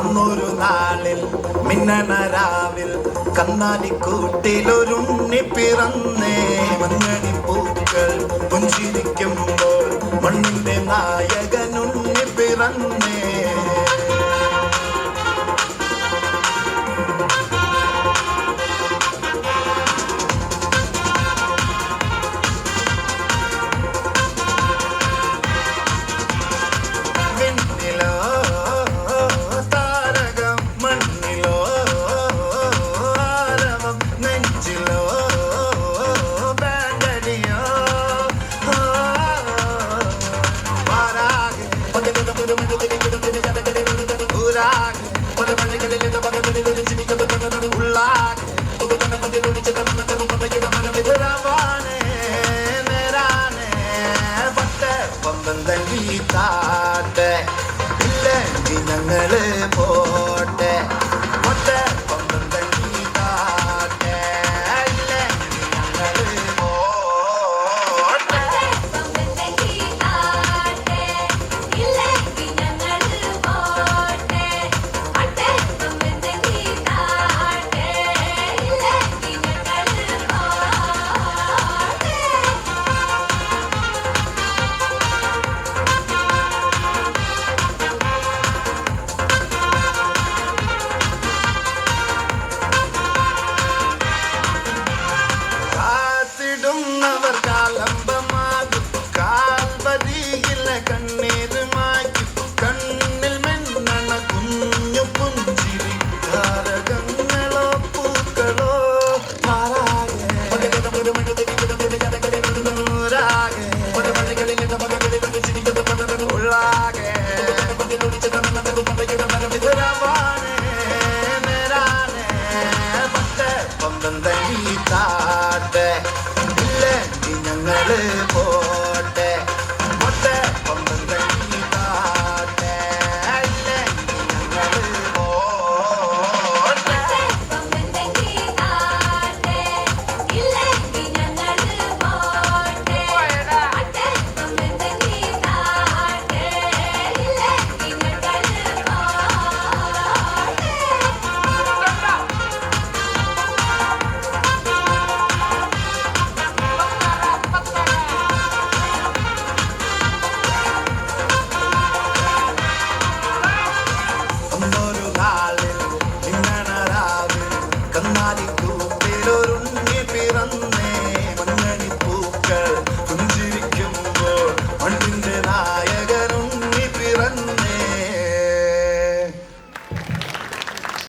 അന്നൊരു നാളിൽ മിന്നനരാവിൽ കന്നാലിക്കൂട്ടിലൊരുണ്ണി പിറന്നേ താട്ടെ ഇല്ലെങ്കിൽ ഞങ്ങള് പോ மீண்டும் அவர் காலம்பமாகு கால்பதியில் கண்ணீருமாய் கண்ணில் மென்னண കുഞ്ഞു പുഞ്ചിരി താരകങ്ങളോ പൂക്കളോ മാറാകെ ഉള്ളാകെ live.